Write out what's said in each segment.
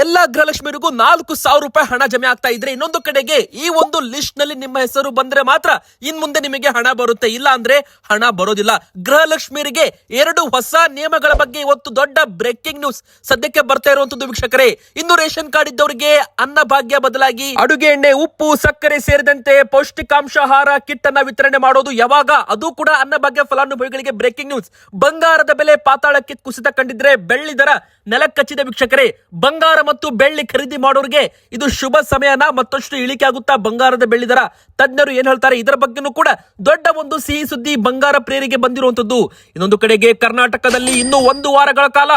ಎಲ್ಲ ಗೃಹಲಕ್ಷ್ಮಿಯರಿಗೂ ನಾಲ್ಕು ಸಾವಿರ ರೂಪಾಯಿ ಹಣ ಜಮೆ ಆಗ್ತಾ ಇದ್ರೆ ಇನ್ನೊಂದು ಕಡೆಗೆ ಈ ಒಂದು ಲಿಸ್ಟ್ನಲ್ಲಿ ನಿಮ್ಮ ಹೆಸರು ಬಂದ್ರೆ ಮಾತ್ರ ಇನ್ ಮುಂದೆ ನಿಮಗೆ ಹಣ ಬರುತ್ತೆ. ಇಲ್ಲ ಅಂದ್ರೆ ಹಣ ಬರೋದಿಲ್ಲ. ಗೃಹಲಕ್ಷ್ಮಿಯರಿಗೆ ಎರಡು ಹೊಸ ನಿಯಮಗಳ ಬಗ್ಗೆ ಇವತ್ತು ದೊಡ್ಡ ಬ್ರೇಕಿಂಗ್ ನ್ಯೂಸ್ ಸದ್ಯಕ್ಕೆ ಬರ್ತಾ ಇರುವಂತದ್ದು ವೀಕ್ಷಕರೇ ಇನ್ನು ರೇಷನ್ ಕಾರ್ಡ್ ಇದ್ದವರಿಗೆ ಅನ್ನಭಾಗ್ಯ ಬದಲಾಗಿ ಅಡುಗೆ ಎಣ್ಣೆ, ಉಪ್ಪು, ಸಕ್ಕರೆ ಸೇರಿದಂತೆ ಪೌಷ್ಟಿಕಾಂಶ ಆಹಾರ ಕಿಟ್ ಅನ್ನ ವಿತರಣೆ ಮಾಡೋದು ಯಾವಾಗ ಅದು ಕೂಡ ಅನ್ನಭಾಗ್ಯ ಫಲಾನುಭವಿಗಳಿಗೆ ಬ್ರೇಕಿಂಗ್ ನ್ಯೂಸ್ ಬಂಗಾರದ ಬೆಲೆ ಪಾತಾಳಕ್ಕೆ ಕುಸಿತ ಕಂಡಿದ್ರೆ ಬೆಳ್ಳಿ ದರ ನೆಲಕ್ಕಚ್ಚಿದ ವೀಕ್ಷಕರೇ. ಬಂಗಾರ ಮತ್ತು ಬೆಳ್ಳಿ ಖರೀದಿ ಮಾಡೋರಿಗೆ ಇದು ಶುಭ ಸಮಯನ, ಮತ್ತಷ್ಟು ಇಳಿಕೆ ಆಗುತ್ತಾ ಬಂಗಾರದ ಬೆಳ್ಳಿ ದರ. ತಜ್ಞರು ಏನ್ ಹೇಳ್ತಾರೆ? ಇದರ ಬಗ್ಗೆನೂ ಕೂಡ ದೊಡ್ಡ ಒಂದು ಸಿಹಿ ಸುದ್ದಿ ಬಂಗಾರ ಪ್ರೇರಿಗೆ ಬಂದಿರುವಂತದ್ದು ಇನ್ನೊಂದು ಕಡೆಗೆ ಕರ್ನಾಟಕದಲ್ಲಿ ಇನ್ನು ಒಂದು ವಾರಗಳ ಕಾಲ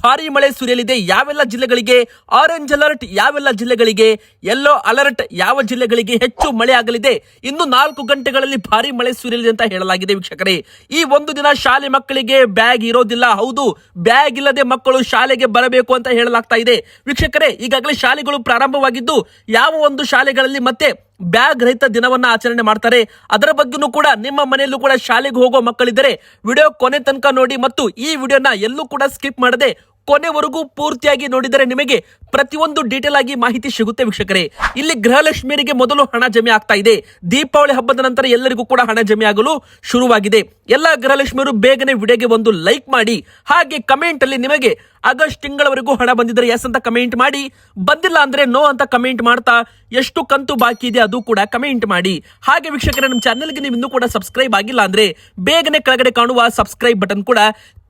ಭಾರಿ ಮಳೆ ಸುರಿಯಲಿದೆ. ಯಾವೆಲ್ಲ ಜಿಲ್ಲೆಗಳಿಗೆ? ಆರೆಂಜ್ ಅಲರ್ಟ್ ಯಾವೆಲ್ಲ ಜಿಲ್ಲೆಗಳಿಗೆ? ಯೆಲ್ಲೋ ಅಲರ್ಟ್ ಯಾವ ಜಿಲ್ಲೆಗಳಿಗೆ ಹೆಚ್ಚು ಮಳೆ ಆಗಲಿದೆ? ಇನ್ನು ನಾಲ್ಕು ಗಂಟೆಗಳಲ್ಲಿ ಭಾರಿ ಮಳೆ ಸುರಿಯಲಿದೆ ಅಂತ ಹೇಳಲಾಗಿದೆ ವೀಕ್ಷಕರೇ. ಈ ಒಂದು ದಿನ ಶಾಲೆ ಮಕ್ಕಳಿಗೆ ಬ್ಯಾಗ್ ಇರೋದಿಲ್ಲ. ಹೌದು, ಬ್ಯಾಗ್ ಇಲ್ಲದೆ ಮಕ್ಕಳು ಶಾಲೆಗೆ ಬರಬೇಕು ಅಂತ ಹೇಳಲಾಗ್ತಾ ಇದೆ. ವೀಕ್ಷಕರೇ, ಈಗಾಗಲೇ ಶಾಲೆಗಳು ಪ್ರಾರಂಭವಾಗಿದ್ದು ಯಾವ ಒಂದು ಶಾಲೆಗಳಲ್ಲಿ ಮತ್ತೆ ಬ್ಯಾಗ್ ರಹಿತ ದಿನವನ್ನ ಆಚರಣೆ ಮಾಡ್ತಾರೆ, ಅದರ ಬಗ್ಗೆನೂ ಕೂಡ ನಿಮ್ಮ ಮನೆಯಲ್ಲೂ ಕೂಡ ಶಾಲೆಗೆ ಹೋಗೋ ಮಕ್ಕಳಿದ್ದರೆ ವಿಡಿಯೋ ಕೊನೆ ತನಕ ನೋಡಿ ಮತ್ತು ಈ ವಿಡಿಯೋನ ಎಲ್ಲೂ ಕೂಡ ಸ್ಕಿಪ್ ಮಾಡದೆ ಕೊನೆವರೆಗೂ ಪೂರ್ತಿಯಾಗಿ ನೋಡಿದರೆ ನಿಮಗೆ ಪ್ರತಿಯೊಂದು ಡೀಟೇಲ್ ಆಗಿ ಮಾಹಿತಿ ಸಿಗುತ್ತೆ ವೀಕ್ಷಕರೇ. ಇಲ್ಲಿ ಗೃಹಲಕ್ಷ್ಮಿಯರಿಗೆ ಮೊದಲು ಹಣ ಜಮೆ ಆಗ್ತಾ ಇದೆ. ದೀಪಾವಳಿ ಹಬ್ಬದ ನಂತರ ಎಲ್ಲರಿಗೂ ಕೂಡ ಹಣ ಜಮೆ ಆಗಲು ಶುರುವಾಗಿದೆ. ಎಲ್ಲ ಗೃಹಲಕ್ಷ್ಮಿಯರು ಬೇಗನೆ ವಿಡಿಯೋಗೆ ಒಂದು ಲೈಕ್ ಮಾಡಿ, ಹಾಗೆ ಕಮೆಂಟ್ ಅಲ್ಲಿ ನಿಮಗೆ ಆಗಸ್ಟ್ ತಿಂಗಳವರೆಗೂ ಹಣ ಬಂದಿದ್ರೆ ಎಸ್ ಅಂತ ಕಮೆಂಟ್ ಮಾಡಿ. ಬಂದಿಲ್ಲ ಅಂದ್ರೆ ನೋ ಅಂತ ಕಮೆಂಟ್ ಮಾಡ್ತಾ ಎಷ್ಟು ಕಂತು ಬಾಕಿ ಇದೆ ಅದು ಕೂಡ ಕಮೆಂಟ್ ಮಾಡಿ. ಹಾಗೆ ವೀಕ್ಷಕರ, ನಮ್ಮ ಚಾನೆಲ್ಗೆ ನೀವು ಇನ್ನೂ ಕೂಡ ಸಬ್ಸ್ಕ್ರೈಬ್ ಆಗಿಲ್ಲ ಅಂದ್ರೆ ಬೇಗನೆ ಕೆಳಗಡೆ ಕಾಣುವ ಸಬ್ಸ್ಕ್ರೈಬ್ ಬಟನ್ ಕೂಡ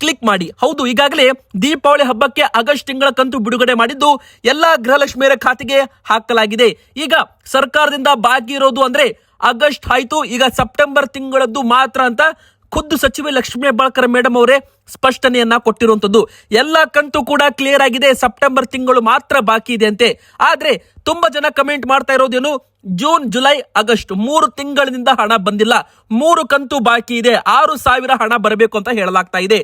ಕ್ಲಿಕ್ ಮಾಡಿ. ಹೌದು, ಈಗಾಗಲೇ ದೀಪಾವಳಿ ಹಬ್ಬಕ್ಕೆ ಆಗಸ್ಟ್ ತಿಂಗಳ ಕಂತು ಬಿಡುಗಡೆ ಮಾಡಿದ್ದು ಎಲ್ಲಾ ಗೃಹಲಕ್ಷ್ಮಿಯರ ಖಾತೆಗೆ ಹಾಕಲಾಗಿದೆ. ಈಗ ಸರ್ಕಾರದಿಂದ ಬಾಕಿ ಇರೋದು ಅಂದ್ರೆ ಆಗಸ್ಟ್ ಆಯ್ತು, ಈಗ ಸೆಪ್ಟೆಂಬರ್ ತಿಂಗಳದ್ದು ಮಾತ್ರ ಅಂತ ಖುದ್ದು ಸಚಿವೆ ಲಕ್ಷ್ಮೀ ಹೆಬ್ಬಾಳ್ಕರ್ ಮೇಡಮ್ ಅವರೇ ಸ್ಪಷ್ಟನೆಯನ್ನ ಕೊಟ್ಟಿರುವಂತದ್ದು. ಎಲ್ಲ ಕಂತು ಕೂಡ ಕ್ಲಿಯರ್ ಆಗಿದೆ. ಸೆಪ್ಟೆಂಬರ್ ತಿಂಗಳು ಮಾತ್ರ ಬಾಕಿ ಇದೆ ಅಂತೆ. ಆದ್ರೆ ತುಂಬಾ ಜನ ಕಮೆಂಟ್ ಮಾಡ್ತಾ ಇರೋದೇನು ಜೂನ್, ಜುಲೈ, ಆಗಸ್ಟ್ ಮೂರು ತಿಂಗಳಿನಿಂದ ಹಣ ಬಂದಿಲ್ಲ. ಮೂರು ಕಂತು ಬಾಕಿ ಇದೆ. ಆರು ಸಾವಿರ ಹಣ ಬರಬೇಕು ಅಂತ ಹೇಳಲಾಗ್ತಾ ಇದೆ.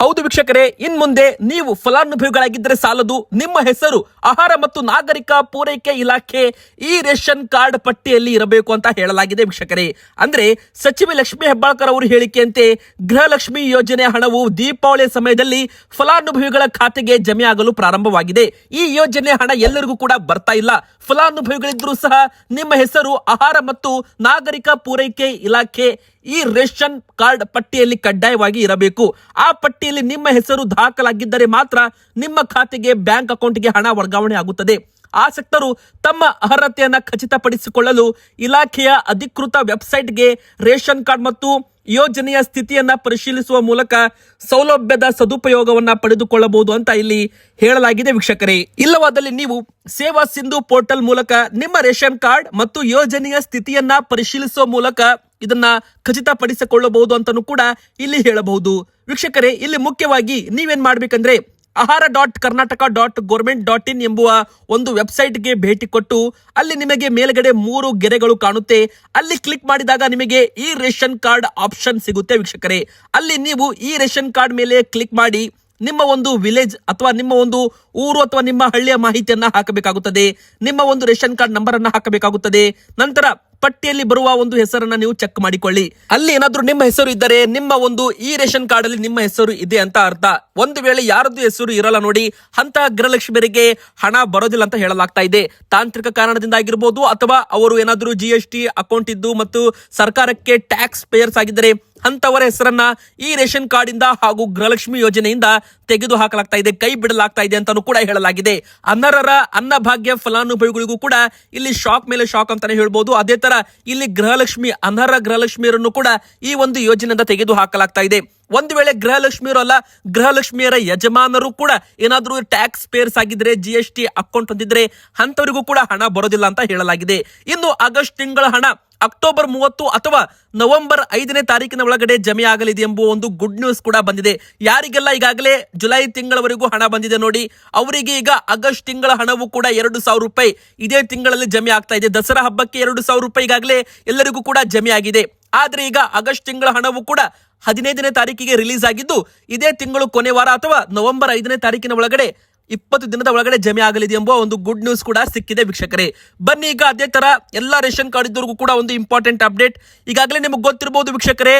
ಹೌದು ವೀಕ್ಷಕರೇ, ಇನ್ ಮುಂದೆ ನೀವು ಫಲಾನುಭವಿಗಳಾಗಿದ್ದರೆ ಸಾಲದು ನಿಮ್ಮ ಹೆಸರು, ಆಹಾರ ಮತ್ತು ನಾಗರಿಕ ಪೂರೈಕೆ ಇಲಾಖೆ ಈ ರೇಷನ್ ಕಾರ್ಡ್ ಪಟ್ಟಿಯಲ್ಲಿ ಇರಬೇಕು ಅಂತ ಹೇಳಲಾಗಿದೆ ವೀಕ್ಷಕರೇ. ಅಂದ್ರೆ ಸಚಿವೆ ಲಕ್ಷ್ಮಿ ಹೆಬ್ಬಾಳ್ಕರ್ ಅವರು ಹೇಳಿಕೆಯಂತೆ ಗೃಹಲಕ್ಷ್ಮಿ ಯೋಜನೆ ಹಣವು ದೀಪಾವಳಿ ಸಮಯದಲ್ಲಿ ಫಲಾನುಭವಿಗಳ ಖಾತೆಗೆ ಜಮೆ ಆಗಲು ಪ್ರಾರಂಭವಾಗಿದೆ. ಈ ಯೋಜನೆ ಹಣ ಎಲ್ಲರಿಗೂ ಕೂಡ ಬರ್ತಾ ಇಲ್ಲ. ಫಲಾನುಭವಿಗಳಿದ್ರೂ ಸಹ ನಿಮ್ಮ ಹೆಸರು, ಆಹಾರ ಮತ್ತು ನಾಗರಿಕ ಪೂರೈಕೆ ಇಲಾಖೆ ಈ ರೇಷನ್ ಕಾರ್ಡ್ ಪಟ್ಟಿಯಲ್ಲಿ ಕಡ್ಡಾಯವಾಗಿ ಇರಬೇಕು. ಆ ಪಟ್ಟಿಯಲ್ಲಿ ನಿಮ್ಮ ಹೆಸರು ದಾಖಲಾಗಿದ್ದರೆ ಮಾತ್ರ ನಿಮ್ಮ ಖಾತೆಗೆ ಬ್ಯಾಂಕ್ ಅಕೌಂಟ್ಗೆ ಹಣ ವರ್ಗಾವಣೆ ಆಗುತ್ತದೆ. ಆಸಕ್ತರು ತಮ್ಮ ಅರ್ಹತೆಯನ್ನು ಖಚಿತಪಡಿಸಿಕೊಳ್ಳಲು ಇಲಾಖೆಯ ಅಧಿಕೃತ ವೆಬ್ಸೈಟ್ಗೆ ರೇಷನ್ ಕಾರ್ಡ್ ಮತ್ತು ಯೋಜನೆಯ ಸ್ಥಿತಿಯನ್ನ ಪರಿಶೀಲಿಸುವ ಮೂಲಕ ಸೌಲಭ್ಯದ ಸದುಪಯೋಗವನ್ನ ಪಡೆದುಕೊಳ್ಳಬಹುದು ಅಂತ ಇಲ್ಲಿ ಹೇಳಲಾಗಿದೆ ವೀಕ್ಷಕರೇ. ಇಲ್ಲವಾದಲ್ಲಿ ನೀವು ಸೇವಾ ಸಿಂಧು ಪೋರ್ಟಲ್ ಮೂಲಕ ನಿಮ್ಮ ರೇಷನ್ ಕಾರ್ಡ್ ಮತ್ತು ಯೋಜನೆಯ ಸ್ಥಿತಿಯನ್ನ ಪರಿಶೀಲಿಸುವ ಮೂಲಕ ಇದನ್ನ ಖಚಿತಪಡಿಸಿಕೊಳ್ಳಬಹುದು ಅಂತಲೂ ಕೂಡ ಇಲ್ಲಿ ಹೇಳಬಹುದು. ವೀಕ್ಷಕರೇ, ಇಲ್ಲಿ ಮುಖ್ಯವಾಗಿ ನೀವೇನ್ ಮಾಡ್ಬೇಕಂದ್ರೆ Ahara dot Karnataka dot government dot in ಎಂಬುವ ಒಂದು ವೆಬ್ಸೈಟ್ಗೆ ಭೇಟಿ ಕೊಟ್ಟು ಅಲ್ಲಿ ನಿಮಗೆ ಮೇಲ್ಗಡೆ ಮೂರು ಗೆರೆಗಳು ಕಾಣುತ್ತೆ. ಅಲ್ಲಿ ಕ್ಲಿಕ್ ಮಾಡಿದಾಗ ನಿಮಗೆ ಈ ರೇಷನ್ ಕಾರ್ಡ್ ಆಪ್ಷನ್ ಸಿಗುತ್ತೆ ವೀಕ್ಷಕರೇ. ಅಲ್ಲಿ ನೀವು ಈ ರೇಷನ್ ಕಾರ್ಡ್ ಮೇಲೆ ಕ್ಲಿಕ್ ಮಾಡಿ ನಿಮ್ಮ ಒಂದು ವಿಲೇಜ್ ಅಥವಾ ನಿಮ್ಮ ಒಂದು ಊರು ಅಥವಾ ನಿಮ್ಮ ಹಳ್ಳಿಯ ಮಾಹಿತಿಯನ್ನ ಹಾಕಬೇಕಾಗುತ್ತದೆ. ನಿಮ್ಮ ಒಂದು ರೇಷನ್ ಕಾರ್ಡ್ ನಂಬರ್ ಅನ್ನ ಹಾಕಬೇಕಾಗುತ್ತದೆ. ನಂತರ ಪಟ್ಟಿಯಲ್ಲಿ ಬರುವ ಒಂದು ಹೆಸರನ್ನ ನೀವು ಚೆಕ್ ಮಾಡಿಕೊಳ್ಳಿ. ಅಲ್ಲಿ ಏನಾದ್ರೂ ನಿಮ್ಮ ಹೆಸರು ಇದ್ದರೆ, ನಿಮ್ಮ ಒಂದು ಈ ರೇಷನ್ ಕಾರ್ಡ್ ಅಲ್ಲಿ ನಿಮ್ಮ ಹೆಸರು ಇದೆ ಅಂತ ಅರ್ಥ. ಒಂದು ವೇಳೆ ಯಾರದ್ದು ಹೆಸರು ಇರಲ್ಲ ನೋಡಿ, ಅಂತ ಗೃಹಲಕ್ಷ್ಮಿಯರಿಗೆ ಹಣ ಬರೋದಿಲ್ಲ ಅಂತ ಹೇಳಲಾಗ್ತಾ ಇದೆ. ತಾಂತ್ರಿಕ ಕಾರಣದಿಂದ ಆಗಿರ್ಬೋದು ಅಥವಾ ಅವರು ಏನಾದರೂ ಜಿ ಎಸ್ ಟಿ ಅಕೌಂಟ್ ಇದ್ದು ಮತ್ತು ಸರ್ಕಾರಕ್ಕೆ ಟ್ಯಾಕ್ಸ್ ಪೇಯರ್ಸ್ ಆಗಿದ್ದರೆ, ಅಂತವರ ಹೆಸರನ್ನ ಈ ರೇಷನ್ ಕಾರ್ಡ್ ಇಂದ ಹಾಗೂ ಗೃಹಲಕ್ಷ್ಮಿ ಯೋಜನೆಯಿಂದ ತೆಗೆದು ಹಾಕಲಾಗ್ತಾ ಇದೆ, ಕೈ ಬಿಡಲಾಗ್ತಾ ಇದೆ ಅಂತಾನು ಕೂಡ ಹೇಳಲಾಗಿದೆ. ಅನರ್ಹರ ಅನ್ನಭಾಗ್ಯ ಫಲಾನುಭವಿಗಳಿಗೂ ಕೂಡ ಇಲ್ಲಿ ಶಾಕ್ ಮೇಲೆ ಶಾಕ್ ಅಂತಾನೆ ಹೇಳ್ಬೋದು. ಅದೇ ತರ ಇಲ್ಲಿ ಗೃಹಲಕ್ಷ್ಮಿ ಅನರ್ಹ ಗೃಹಲಕ್ಷ್ಮಿಯರನ್ನು ಕೂಡ ಈ ಒಂದು ಯೋಜನೆಯಿಂದ ತೆಗೆದು ಹಾಕಲಾಗ್ತಾ ಇದೆ. ಒಂದು ವೇಳೆ ಗೃಹಲಕ್ಷ್ಮಿಯರು ಅಲ್ಲ, ಗೃಹಲಕ್ಷ್ಮಿಯರ ಯಜಮಾನರು ಕೂಡ ಏನಾದರೂ ಟ್ಯಾಕ್ಸ್ ಪೇರ್ಸ್ ಆಗಿದ್ರೆ ಜಿ ಎಸ್ ಟಿ ಅಕೌಂಟ್ ಹೊಂದಿದ್ರೆ ಅಂತವರಿಗೂ ಕೂಡ ಹಣ ಬರೋದಿಲ್ಲ ಅಂತ ಹೇಳಲಾಗಿದೆ. ಇನ್ನು ಆಗಸ್ಟ್ ತಿಂಗಳ ಹಣ ಅಕ್ಟೋಬರ್ ಮೂವತ್ತು ಅಥವಾ ನವೆಂಬರ್ ಐದನೇ ತಾರೀಕಿನ ಒಳಗಡೆ ಜಮೆ ಆಗಲಿದೆ ಎಂಬುವ ಒಂದು ಗುಡ್ ನ್ಯೂಸ್ ಕೂಡ ಬಂದಿದೆ. ಯಾರಿಗೆಲ್ಲ ಈಗಾಗಲೇ ಜುಲೈ ತಿಂಗಳವರೆಗೂ ಹಣ ಬಂದಿದೆ ನೋಡಿ, ಅವರಿಗೆ ಈಗ ಆಗಸ್ಟ್ ತಿಂಗಳ ಹಣವು ಕೂಡ ಎರಡು ಸಾವಿರ ರೂಪಾಯಿ ಇದೇ ತಿಂಗಳಲ್ಲಿ ಜಮೆ ಆಗ್ತಾ ಇದೆ. ದಸರಾ ಹಬ್ಬಕ್ಕೆ ಎರಡು ಸಾವಿರ ರೂಪಾಯಿ ಈಗಾಗಲೇ ಎಲ್ಲರಿಗೂ ಕೂಡ ಜಮೆ ಆಗಿದೆ. ಆದ್ರೆ ಈಗ ಆಗಸ್ಟ್ ತಿಂಗಳ ಹಣವು ಕೂಡ ಹದಿನೈದನೇ ತಾರೀಕಿಗೆ ರಿಲೀಸ್ ಆಗಿದ್ದು, ಇದೇ ತಿಂಗಳು ಕೊನೆ ವಾರ ಅಥವಾ ನವೆಂಬರ್ ಐದನೇ ತಾರೀಕಿನ ಒಳಗಡೆ ಇಪ್ಪತ್ತು ದಿನದ ಒಳಗಡೆ ಜಮೆ ಆಗಲಿದೆ ಎಂಬ ಒಂದು ಗುಡ್ ನ್ಯೂಸ್ ಕೂಡ ಸಿಕ್ಕಿದೆ ವೀಕ್ಷಕರೇ. ಬನ್ನಿ ಈಗ ಅದೇ ತರ ಎಲ್ಲಾ ರೇಷನ್ ಕಾರ್ಡ್ ಇದ್ದವರಿಗೂ ಕೂಡ ಒಂದು ಇಂಪಾರ್ಟೆಂಟ್ ಅಪ್ಡೇಟ್ ಈಗಾಗಲೇ ನಿಮಗೆ ಗೊತ್ತಿರಬಹುದು ವೀಕ್ಷಕರೇ,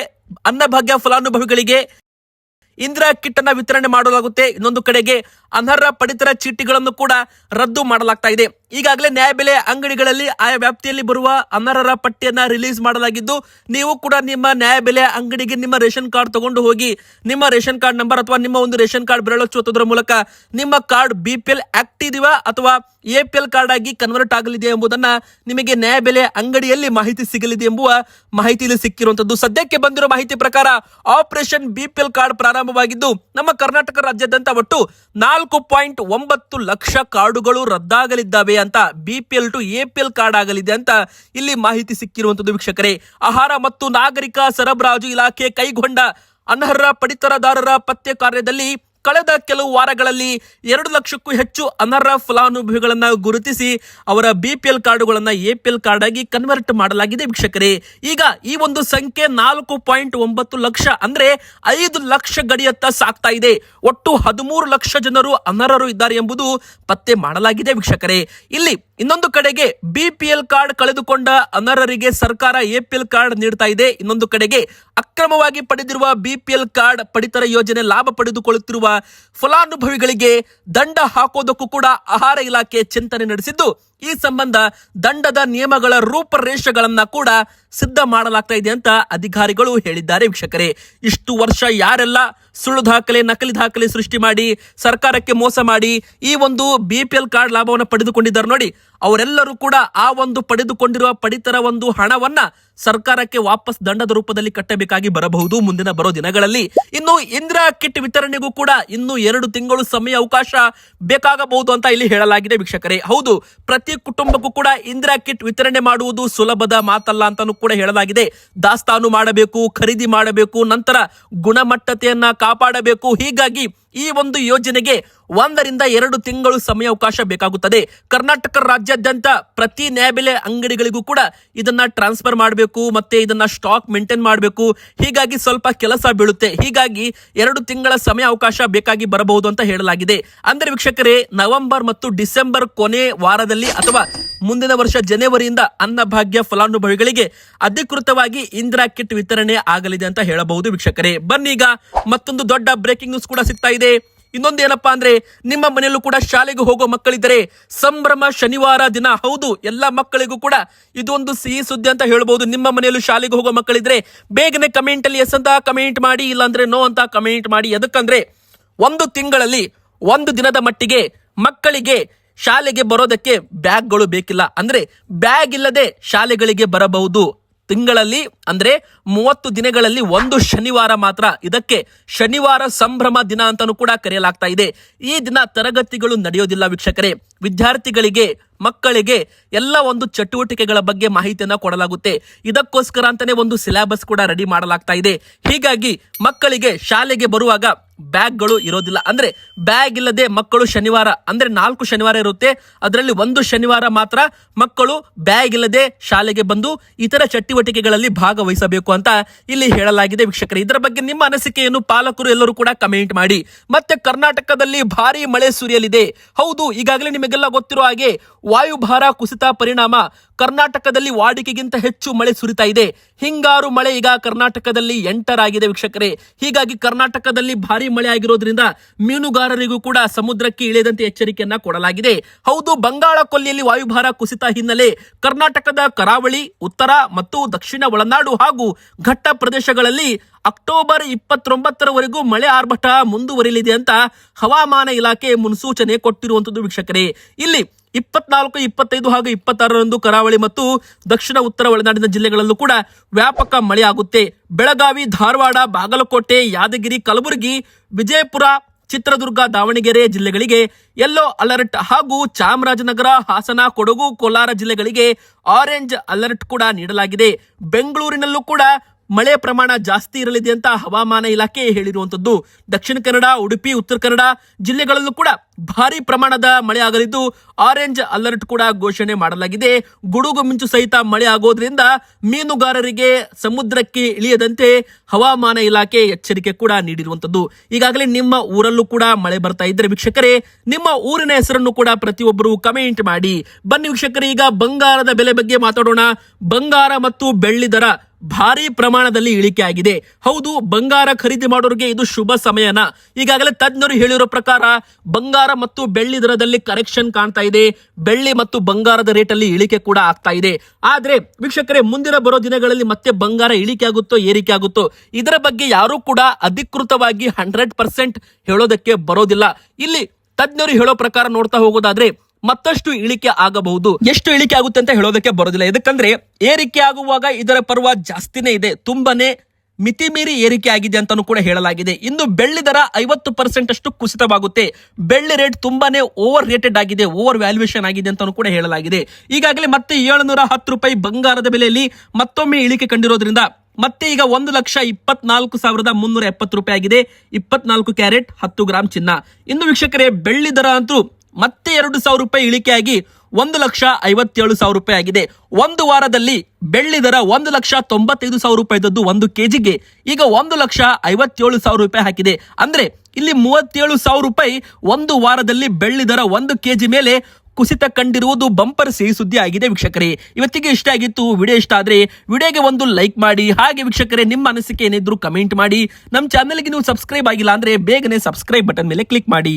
ಅನ್ನಭಾಗ್ಯ ಫಲಾನುಭವಿಗಳಿಗೆ ಇಂದಿರಾ ಕಿಟ್ ಅನ್ನ ವಿತರಣೆ ಮಾಡಲಾಗುತ್ತೆ. ಇನ್ನೊಂದು ಕಡೆಗೆ ಅನರ್ಹ ಪಡಿತರ ಚೀಟಿಗಳನ್ನು ಕೂಡ ರದ್ದು ಮಾಡಲಾಗ್ತಾ ಇದೆ. ಈಗಾಗಲೇ ನ್ಯಾಯಬೆಲೆ ಅಂಗಡಿಗಳಲ್ಲಿ ಆಯಾ ವ್ಯಾಪ್ತಿಯಲ್ಲಿ ಬರುವ ಅನರ್ಹರ ಪಟ್ಟಿಯನ್ನ ರಿಲೀಸ್ ಮಾಡಲಾಗಿದ್ದು, ನೀವು ಕೂಡ ನಿಮ್ಮ ನ್ಯಾಯಬೆಲೆ ಅಂಗಡಿಗೆ ನಿಮ್ಮ ರೇಷನ್ ಕಾರ್ಡ್ ತಗೊಂಡು ಹೋಗಿ, ನಿಮ್ಮ ರೇಷನ್ ಕಾರ್ಡ್ ನಂಬರ್ ಅಥವಾ ನಿಮ್ಮ ಒಂದು ರೇಷನ್ ಕಾರ್ಡ್ ಬೆರಳಚ್ಚುವುದರ ಮೂಲಕ ನಿಮ್ಮ card B P L act ಇದೆಯಾ ಅಥವಾ ಎ ಪಿ ಎಲ್ ಕಾರ್ಡ್ ಆಗಿ ಕನ್ವರ್ಟ್ ಆಗಲಿದೆ ಎಂಬುದನ್ನ ನಿಮಗೆ ನ್ಯಾಯಬೆಲೆ ಅಂಗಡಿಯಲ್ಲಿ ಮಾಹಿತಿ ಸಿಗಲಿದೆ ಎಂಬುವ ಮಾಹಿತಿಯಲ್ಲಿ ಸಿಕ್ಕಿರುವಂತದ್ದು. ಸದ್ಯಕ್ಕೆ ಬಂದಿರುವ ಮಾಹಿತಿ ಪ್ರಕಾರ operation B P L card ಪ್ರಾರಂಭವಾಗಿದ್ದು, ನಮ್ಮ ಕರ್ನಾಟಕ ರಾಜ್ಯಾದ್ಯಂತ ಒಟ್ಟು ನಾಲ್ಕು ಪಾಯಿಂಟ್ ಒಂಬತ್ತು ಲಕ್ಷ ಕಾರ್ಡುಗಳು ರದ್ದಾಗಲಿದ್ದಾವೆ. ಅಂತ B P L to A P L card ಆಗಲಿದೆ ಅಂತ ಇಲ್ಲಿ ಮಾಹಿತಿ ಸಿಕ್ಕಿರುವಂತದ್ದು ವೀಕ್ಷಕರೇ. ಆಹಾರ ಮತ್ತು ನಾಗರಿಕ ಸರಬರಾಜು ಇಲಾಖೆ ಕೈಗೊಂಡ ಅನರ್ಹ ಪಡಿತರದಾರರ ಪತ್ತೆ ಕಾರ್ಯದಲ್ಲಿ ಕಳೆದ ಕೆಲವು ವಾರಗಳಲ್ಲಿ ಎರಡು ಲಕ್ಷಕ್ಕೂ ಹೆಚ್ಚು ಅನರ್ಹ ಫಲಾನುಭವಿಗಳನ್ನು ಗುರುತಿಸಿ ಅವರ ಬಿ ಪಿ ಎಲ್ ಕಾರ್ಡುಗಳನ್ನ ಎ ಪಿ ಎಲ್ ಕಾರ್ಡ್ ಆಗಿ ಕನ್ವರ್ಟ್ ಮಾಡಲಾಗಿದೆ ವೀಕ್ಷಕರೇ. ಈಗ ಈ ಒಂದು ಸಂಖ್ಯೆ ನಾಲ್ಕು ಪಾಯಿಂಟ್ ಒಂಬತ್ತು ಲಕ್ಷ ಅಂದ್ರೆ ಐದು ಲಕ್ಷ ಗಡಿಯತ್ತ ಸಾಕ್ತಾ ಇದೆ. ಒಟ್ಟು ಹದಿಮೂರು ಲಕ್ಷ ಜನರು ಅನರ್ಹರು ಇದ್ದಾರೆ ಎಂಬುದು ಪತ್ತೆ ಮಾಡಲಾಗಿದೆ ವೀಕ್ಷಕರೇ. ಇಲ್ಲಿ ಇನ್ನೊಂದು ಕಡೆಗೆ ಬಿಪಿಎಲ್ ಕಾರ್ಡ್ ಕಳೆದುಕೊಂಡ ಅನರ್ಹರಿಗೆ ಸರ್ಕಾರ ಎಪಿಎಲ್ ಕಾರ್ಡ್ ನೀಡ್ತಾ ಇದೆ. ಇನ್ನೊಂದು ಕಡೆಗೆ ಅಕ್ರಮವಾಗಿ ಪಡೆದಿರುವ ಬಿಪಿಎಲ್ ಕಾರ್ಡ್ ಪಡಿತರ ಯೋಜನೆ ಲಾಭ ಪಡೆದುಕೊಳ್ಳುತ್ತಿರುವ ಫಲಾನುಭವಿಗಳಿಗೆ ದಂಡ ಹಾಕೋದಕ್ಕೂ ಕೂಡ ಆಹಾರ ಇಲಾಖೆ ಚಿಂತನೆ ನಡೆಸಿದ್ದು, ಈ ಸಂಬಂಧ ದಂಡದ ನಿಯಮಗಳ ರೂಪರೇಷೆಗಳನ್ನ ಕೂಡ ಸಿದ್ಧ ಮಾಡಲಾಗ್ತಾ ಇದೆ ಅಂತ ಅಧಿಕಾರಿಗಳು ಹೇಳಿದ್ದಾರೆ ವೀಕ್ಷಕರೇ. ಇಷ್ಟು ವರ್ಷ ಯಾರೆಲ್ಲ ಸುಳ್ಳು ದಾಖಲೆ, ನಕಲಿ ದಾಖಲೆ ಸೃಷ್ಟಿ ಮಾಡಿ, ಸರ್ಕಾರಕ್ಕೆ ಮೋಸ ಮಾಡಿ ಈ ಒಂದು ಬಿಪಿಎಲ್ ಕಾರ್ಡ್ ಲಾಭವನ್ನು ಪಡೆದುಕೊಂಡಿದ್ದಾರೆ ನೋಡಿ. ಅವರೆಲ್ಲರೂ ಕೂಡ ಆ ಒಂದು ಪಡೆದುಕೊಂಡಿರುವ ಪಡಿತರ ಒಂದು ಹಣವನ್ನ ಸರ್ಕಾರಕ್ಕೆ ವಾಪಸ್ ದಂಡದ ರೂಪದಲ್ಲಿ ಕಟ್ಟಬೇಕಾಗಿ ಬರಬಹುದು. ಮುಂದಿನ ಬರೋ ದಿನಗಳಲ್ಲಿ ಇನ್ನು ಇಂದಿರಾ ಕಿಟ್ ವಿತರಣೆಗೂ ಕೂಡ ಇನ್ನು ಎರಡು ತಿಂಗಳು ಸಮಯ ಅವಕಾಶ ಬೇಕಾಗಬಹುದು ಅಂತ ಇಲ್ಲಿ ಹೇಳಲಾಗಿದೆ ವೀಕ್ಷಕರೇ. ಹೌದು, ಪ್ರತಿ ಕುಟುಂಬಕ್ಕೂ ಕೂಡ ಇಂದಿರಾ ಕಿಟ್ ವಿತರಣೆ ಮಾಡುವುದು ಸುಲಭದ ಮಾತಲ್ಲ ಅಂತಾನು ಕೂಡ ಹೇಳಲಾಗಿದೆ. ದಾಸ್ತಾನು ಮಾಡಬೇಕು, ಖರೀದಿ ಮಾಡಬೇಕು, ನಂತರ ಗುಣಮಟ್ಟತೆಯನ್ನ ಕಾಪಾಡಬೇಕು. ಹೀಗಾಗಿ ಈ ಒಂದು ಯೋಜನೆಗೆ ಒಂದರಿಂದ ಎರಡು ತಿಂಗಳು ಸಮಯ ಅವಕಾಶ ಬೇಕಾಗುತ್ತದೆ. ಕರ್ನಾಟಕ ರಾಜ್ಯಾದ್ಯಂತ ಪ್ರತಿ ನ್ಯಾಯಬೆಲೆ ಅಂಗಡಿಗಳಿಗೂ ಕೂಡ ಇದನ್ನ ಟ್ರಾನ್ಸ್ಫರ್ ಮಾಡಬೇಕು. ಮತ್ತೆ ಇದನ್ನ ಸ್ಟಾಕ್ ಮೇಂಟೈನ್ ಮಾಡಬೇಕು. ಹೀಗಾಗಿ ಸ್ವಲ್ಪ ಕೆಲಸ ಬೀಳುತ್ತೆ. ಹೀಗಾಗಿ ಎರಡು ತಿಂಗಳ ಸಮಯ ಅವಕಾಶ ಬೇಕಾಗಿ ಬರಬಹುದು ಅಂತ ಹೇಳಲಾಗಿದೆ. ಅಂದ್ರೆ ವೀಕ್ಷಕರೇ, ನವೆಂಬರ್ ಮತ್ತು ಡಿಸೆಂಬರ್ ಕೊನೆ ವಾರದಲ್ಲಿ ಅಥವಾ ಮುಂದಿನ ವರ್ಷ ಜನವರಿಯಿಂದ ಅನ್ನಭಾಗ್ಯ ಫಲಾನುಭವಿಗಳಿಗೆ ಅಧಿಕೃತವಾಗಿ ಇಂದಿರಾ ಕಿಟ್ ವಿತರಣೆ ಆಗಲಿದೆ ಅಂತ ಹೇಳಬಹುದು ವೀಕ್ಷಕರೇ. ಬನ್ನೀಗ ಮತ್ತೊಂದು ದೊಡ್ಡ ಬ್ರೇಕಿಂಗ್ ನ್ಯೂಸ್ ಕೂಡ ಸಿಗ್ತಾ ಇದೆ. ಇನ್ನೊಂದು ಏನಪ್ಪಾ ಅಂದ್ರೆ, ನಿಮ್ಮ ಮನೆಯಲ್ಲೂ ಕೂಡ ಶಾಲೆಗೆ ಹೋಗೋ ಮಕ್ಕಳಿದ್ದರೆ ಸಂಭ್ರಮ ಶನಿವಾರ ದಿನ, ಹೌದು, ಎಲ್ಲ ಮಕ್ಕಳಿಗೂ ಕೂಡ ಇದೊಂದು ಸಿಹಿ ಸುದ್ದಿ ಅಂತ ಹೇಳ್ಬೋದು. ನಿಮ್ಮ ಮನೆಯಲ್ಲೂ ಶಾಲೆಗೆ ಹೋಗೋ ಮಕ್ಕಳಿದ್ರೆ ಬೇಗನೆ ಕಮೆಂಟ್ ಅಲ್ಲಿ ಎಸ್ ಅಂತ ಕಮೆಂಟ್ ಮಾಡಿ, ಇಲ್ಲಾಂದ್ರೆ ನೋ ಅಂತ ಕಮೆಂಟ್ ಮಾಡಿ. ಎದಕ್ಕಂದ್ರೆ, ಒಂದು ತಿಂಗಳಲ್ಲಿ ಒಂದು ದಿನದ ಮಟ್ಟಿಗೆ ಮಕ್ಕಳಿಗೆ ಶಾಲೆಗೆ ಬರೋದಕ್ಕೆ ಬ್ಯಾಗ್ಗಳು ಬೇಕಿಲ್ಲ. ಅಂದ್ರೆ ಬ್ಯಾಗ್ ಇಲ್ಲದೆ ಶಾಲೆಗಳಿಗೆ ಬರಬಹುದು. ತಿಂಗಳಲ್ಲಿ, ಅಂದ್ರೆ ಮೂವತ್ತು ದಿನಗಳಲ್ಲಿ ಒಂದು ಶನಿವಾರ ಮಾತ್ರ. ಇದಕ್ಕೆ ಶನಿವಾರ ಸಂಭ್ರಮ ದಿನ ಅಂತಾನೂ ಕೂಡ ಕರೆಯಲಾಗ್ತಾ ಇದೆ. ಈ ದಿನ ತರಗತಿಗಳು ನಡೆಯೋದಿಲ್ಲ ವೀಕ್ಷಕರೇ. ವಿದ್ಯಾರ್ಥಿಗಳಿಗೆ, ಮಕ್ಕಳಿಗೆ ಎಲ್ಲ ಒಂದು ಚಟುವಟಿಕೆಗಳ ಬಗ್ಗೆ ಮಾಹಿತಿಯನ್ನು ಕೊಡಲಾಗುತ್ತೆ. ಇದಕ್ಕೋಸ್ಕರ ಅಂತಾನೆ ಒಂದು ಸಿಲೆಬಸ್ ಕೂಡ ರೆಡಿ ಮಾಡಲಾಗ್ತಾ ಇದೆ. ಹೀಗಾಗಿ ಮಕ್ಕಳಿಗೆ ಶಾಲೆಗೆ ಬರುವಾಗ ಬ್ಯಾಗ್ಗಳು ಇರೋದಿಲ್ಲ. ಅಂದ್ರೆ ಬ್ಯಾಗ್ ಇಲ್ಲದೆ ಮಕ್ಕಳು ಶನಿವಾರ, ಅಂದ್ರೆ ನಾಲ್ಕು ಶನಿವಾರ ಇರುತ್ತೆ. ಅದರಲ್ಲಿ ಒಂದು ಶನಿವಾರ ಮಾತ್ರ ಮಕ್ಕಳು ಬ್ಯಾಗ್ ಇಲ್ಲದೆ ಶಾಲೆಗೆ ಬಂದು ಇತರ ಚಟುವಟಿಕೆಗಳಲ್ಲಿ ಭಾಗವಹಿಸಬೇಕು ಅಂತ ಇಲ್ಲಿ ಹೇಳಲಾಗಿದೆ ವೀಕ್ಷಕರೇ. ಇದರ ಬಗ್ಗೆ ನಿಮ್ಮ ಅನಿಸಿಕೆಯನ್ನು ಪಾಲಕರು ಎಲ್ಲರೂ ಕೂಡ ಕಮೆಂಟ್ ಮಾಡಿ. ಮತ್ತೆ ಕರ್ನಾಟಕದಲ್ಲಿ ಭಾರಿ ಮಳೆ ಸುರಿಯಲಿದೆ. ಹೌದು, ಈಗಾಗಲೇ ನಿಮಗೆಲ್ಲ ಗೊತ್ತಿರೋ ಹಾಗೆ ವಾಯುಭಾರ ಕುಸಿತ ಪರಿಣಾಮ ಕರ್ನಾಟಕದಲ್ಲಿ ವಾಡಿಕೆಗಿಂತ ಹೆಚ್ಚು ಮಳೆ ಸುರಿತಾ ಇದೆ. ಹಿಂಗಾರು ಮಳೆ ಈಗ ಕರ್ನಾಟಕದಲ್ಲಿ ಎಂಟರ್ ಆಗಿದೆ ವೀಕ್ಷಕರೇ. ಹೀಗಾಗಿ ಕರ್ನಾಟಕದಲ್ಲಿ ಭಾರಿ ಮಳೆ ಆಗಿರೋದ್ರಿಂದ ಮೀನುಗಾರರಿಗೂ ಕೂಡ ಸಮುದ್ರಕ್ಕೆ ಇಳಿಯದಂತೆ ಎಚ್ಚರಿಕೆಯನ್ನ ಕೊಡಲಾಗಿದೆ. ಹೌದು, ಬಂಗಾಳ ಕೊಲ್ಲಿಯಲ್ಲಿ ವಾಯುಭಾರ ಕುಸಿತ ಹಿನ್ನೆಲೆ ಕರ್ನಾಟಕದ ಕರಾವಳಿ, ಉತ್ತರ ಮತ್ತು ದಕ್ಷಿಣ ಒಳನಾಡು ಹಾಗೂ ಘಟ್ಟ ಪ್ರದೇಶಗಳಲ್ಲಿ ಅಕ್ಟೋಬರ್ ಇಪ್ಪತ್ತೊಂಬತ್ತರವರೆಗೂ ಮಳೆ ಆರ್ಭಟ ಮುಂದುವರಿಯಲಿದೆ ಅಂತ ಹವಾಮಾನ ಇಲಾಖೆ ಮುನ್ಸೂಚನೆ ಕೊಟ್ಟಿರುವಂತದ್ದು ವೀಕ್ಷಕರೇ. ಇಲ್ಲಿ ಇಪ್ಪತ್ನಾಲ್ಕು, ಇಪ್ಪತ್ತೈದು ಹಾಗೂ ಇಪ್ಪತ್ತಾರರಂದು ಕರಾವಳಿ ಮತ್ತು ದಕ್ಷಿಣ, ಉತ್ತರ ಒಳನಾಡಿನ ಜಿಲ್ಲೆಗಳಲ್ಲೂ ಕೂಡ ವ್ಯಾಪಕ ಮಳೆಯಾಗುತ್ತೆ. ಬೆಳಗಾವಿ, ಧಾರವಾಡ, ಬಾಗಲಕೋಟೆ, ಯಾದಗಿರಿ, ಕಲಬುರಗಿ, ವಿಜಯಪುರ, ಚಿತ್ರದುರ್ಗ, ದಾವಣಗೆರೆ ಜಿಲ್ಲೆಗಳಿಗೆ ಯೆಲ್ಲೋ ಅಲರ್ಟ್ ಹಾಗೂ ಚಾಮರಾಜನಗರ, ಹಾಸನ, ಕೊಡಗು, ಕೋಲಾರ ಜಿಲ್ಲೆಗಳಿಗೆ ಆರೆಂಜ್ ಅಲರ್ಟ್ ಕೂಡ ನೀಡಲಾಗಿದೆ. ಬೆಂಗಳೂರಿನಲ್ಲೂ ಕೂಡ ಮಳೆ ಪ್ರಮಾಣ ಜಾಸ್ತಿ ಇರಲಿದೆ ಅಂತ ಹವಾಮಾನ ಇಲಾಖೆ ಹೇಳಿರುವಂತದ್ದು. ದಕ್ಷಿಣ ಕನ್ನಡ, ಉಡುಪಿ, ಉತ್ತರ ಕನ್ನಡ ಜಿಲ್ಲೆಗಳಲ್ಲೂ ಕೂಡ ಭಾರಿ ಪ್ರಮಾಣದ ಮಳೆ ಆಗಲಿದ್ದು ಆರೆಂಜ್ ಅಲರ್ಟ್ ಕೂಡ ಘೋಷಣೆ ಮಾಡಲಾಗಿದೆ. ಗುಡುಗು ಮಿಂಚು ಸಹಿತ ಮಳೆ ಆಗೋದ್ರಿಂದ ಮೀನುಗಾರರಿಗೆ ಸಮುದ್ರಕ್ಕೆ ಇಳಿಯದಂತೆ ಹವಾಮಾನ ಇಲಾಖೆ ಎಚ್ಚರಿಕೆ ಕೂಡ ನೀಡಿರುವಂತದ್ದು ಈಗಾಗಲೇ ನಿಮ್ಮ ಊರಲ್ಲೂ ಕೂಡ ಮಳೆ ಬರ್ತಾ ಇದ್ರೆ ವೀಕ್ಷಕರೇ, ನಿಮ್ಮ ಊರಿನ ಹೆಸರನ್ನು ಕೂಡ ಪ್ರತಿಯೊಬ್ಬರು ಕಮೆಂಟ್ ಮಾಡಿ. ಬನ್ನಿ ವೀಕ್ಷಕರೇ, ಈಗ ಬಂಗಾರದ ಬೆಲೆ ಬಗ್ಗೆ ಮಾತಾಡೋಣ. ಬಂಗಾರ ಮತ್ತು ಬೆಳ್ಳಿ ದರ ಭಾರಿ ಪ್ರಮಾಣದಲ್ಲಿ ಇಳಿಕೆ ಆಗಿದೆ. ಹೌದು, ಬಂಗಾರ ಖರೀದಿ ಮಾಡೋರಿಗೆ ಇದು ಶುಭ ಸಮಯನ. ಈಗಾಗಲೇ ತಜ್ಞರು ಹೇಳಿರೋ ಪ್ರಕಾರ ಬಂಗಾರ ಮತ್ತು ಬೆಳ್ಳಿ ದರದಲ್ಲಿ ಕರೆಕ್ಷನ್ ಕಾಣ್ತಾ ಇದೆ. ಬೆಳ್ಳಿ ಮತ್ತು ಬಂಗಾರದ ಅಲ್ಲಿ ಇಳಿಕೆ ಕೂಡ ಆಗ್ತಾ ಇದೆ. ಆದ್ರೆ ವೀಕ್ಷಕರೇ, ಮುಂದಿನ ಬರೋ ದಿನಗಳಲ್ಲಿ ಮತ್ತೆ ಬಂಗಾರ ಇಳಿಕೆ ಆಗುತ್ತೋ, ಏರಿಕೆ ಆಗುತ್ತೋ, ಇದರ ಬಗ್ಗೆ ಯಾರೂ ಕೂಡ ಅಧಿಕೃತವಾಗಿ ಹಂಡ್ರೆಡ್ ಪರ್ಸೆಂಟ್ ಹೇಳೋದಕ್ಕೆ ಬರೋದಿಲ್ಲ. ಇಲ್ಲಿ ತಜ್ಞರು ಹೇಳೋ ಪ್ರಕಾರ ನೋಡ್ತಾ ಹೋಗೋದಾದ್ರೆ, ಮತ್ತಷ್ಟು ಇಳಿಕೆ ಆಗಬಹುದು. ಎಷ್ಟು ಇಳಿಕೆ ಆಗುತ್ತೆ ಅಂತ ಹೇಳೋದಕ್ಕೆ ಬರೋದಿಲ್ಲ. ಇದಕ್ಕಂದ್ರೆ ಏರಿಕೆ ಆಗುವಾಗ ಇದರ ಪರ್ವ ಜಾಸ್ತಿನೇ ಇದೆ. ತುಂಬಾನೇ ಮಿತಿ ಮೀರಿ ಏರಿಕೆ ಆಗಿದೆ ಅಂತಾನೂ ಕೂಡ ಹೇಳಲಾಗಿದೆ. ಇನ್ನು ಬೆಳ್ಳಿ ದರ ಐವತ್ತು ಪರ್ಸೆಂಟ್ ಅಷ್ಟು ಕುಸಿತವಾಗುತ್ತೆ. ಬೆಳ್ಳಿ ರೇಟ್ ತುಂಬಾನೇ ಓವರ್ ರೇಟೆಡ್ ಆಗಿದೆ ಓವರ್ ವ್ಯಾಲ್ಯೂಯೇಷನ್ ಆಗಿದೆ ಅಂತಾನೂ ಕೂಡ ಹೇಳಲಾಗಿದೆ. ಈಗಾಗಲೇ ಮತ್ತೆ ಏಳುನೂರ ಹತ್ತು ರೂಪಾಯಿ ಬಂಗಾರದ ಬೆಲೆಯಲ್ಲಿ ಮತ್ತೊಮ್ಮೆ ಇಳಿಕೆ ಕಂಡಿರೋದ್ರಿಂದ ಮತ್ತೆ ಈಗ ಒಂದು ಲಕ್ಷ ಇಪ್ಪತ್ನಾಲ್ಕು ಸಾವಿರದ ಮುನ್ನೂರ ಎಪ್ಪತ್ತು ರೂಪಾಯಿ ಆಗಿದೆ. ಇಪ್ಪತ್ನಾಲ್ಕು ಕ್ಯಾರೆಟ್, ಹತ್ತು ಗ್ರಾಮ್ ಚಿನ್ನ. ಇನ್ನು ವೀಕ್ಷಕರೇ, ಬೆಳ್ಳಿ ದರ ಅಂತೂ ಮತ್ತೆ ಎರಡು ಸಾವಿರ ರೂಪಾಯಿ ಇಳಿಕೆಯಾಗಿ ಒಂದು ಲಕ್ಷ ಐವತ್ತೇಳು ಸಾವಿರ ರೂಪಾಯಿ ಆಗಿದೆ. ಒಂದು ವಾರದಲ್ಲಿ ಬೆಳ್ಳಿ ದರ ಒಂದು ಲಕ್ಷ ತೊಂಬತ್ತೈದು ಸಾವಿರ ರೂಪಾಯಿ ಇದ್ದದ್ದು ಒಂದು ಕೆಜಿಗೆ ಈಗ ಒಂದು ಲಕ್ಷ ಐವತ್ತೇಳು ಸಾವಿರ ರೂಪಾಯಿ ಹಾಕಿದೆ. ಅಂದ್ರೆ ಇಲ್ಲಿ ಮೂವತ್ತೇಳು ಸಾವಿರ ರೂಪಾಯಿ ಒಂದು ವಾರದಲ್ಲಿ ಬೆಳ್ಳಿ ದರ ಒಂದು ಕೆಜಿ ಮೇಲೆ ಕುಸಿತ ಕಂಡಿರುವುದು ಬಂಪರ್ ಸಿಹಿ ಸುದ್ದಿ ಆಗಿದೆ ವೀಕ್ಷಕರೇ. ಇವತ್ತಿಗೆ ಇಷ್ಟ ಆಗಿತ್ತು, ವಿಡಿಯೋ ಇಷ್ಟ ಆದ್ರೆ ವಿಡಿಯೋಗೆ ಒಂದು ಲೈಕ್ ಮಾಡಿ, ಹಾಗೆ ವೀಕ್ಷಕರೇ ನಿಮ್ಮ ಅನಿಸಿಕೆ ಏನಿದ್ರು ಕಮೆಂಟ್ ಮಾಡಿ. ನಮ್ಮ ಚಾನಲ್ಗೆ ನೀವು ಸಬ್ಸ್ಕ್ರೈಬ್ ಆಗಿಲ್ಲ ಅಂದ್ರೆ ಬೇಗನೆ ಸಬ್ಸ್ಕ್ರೈಬ್ ಬಟನ್ ಮೇಲೆ ಕ್ಲಿಕ್ ಮಾಡಿ.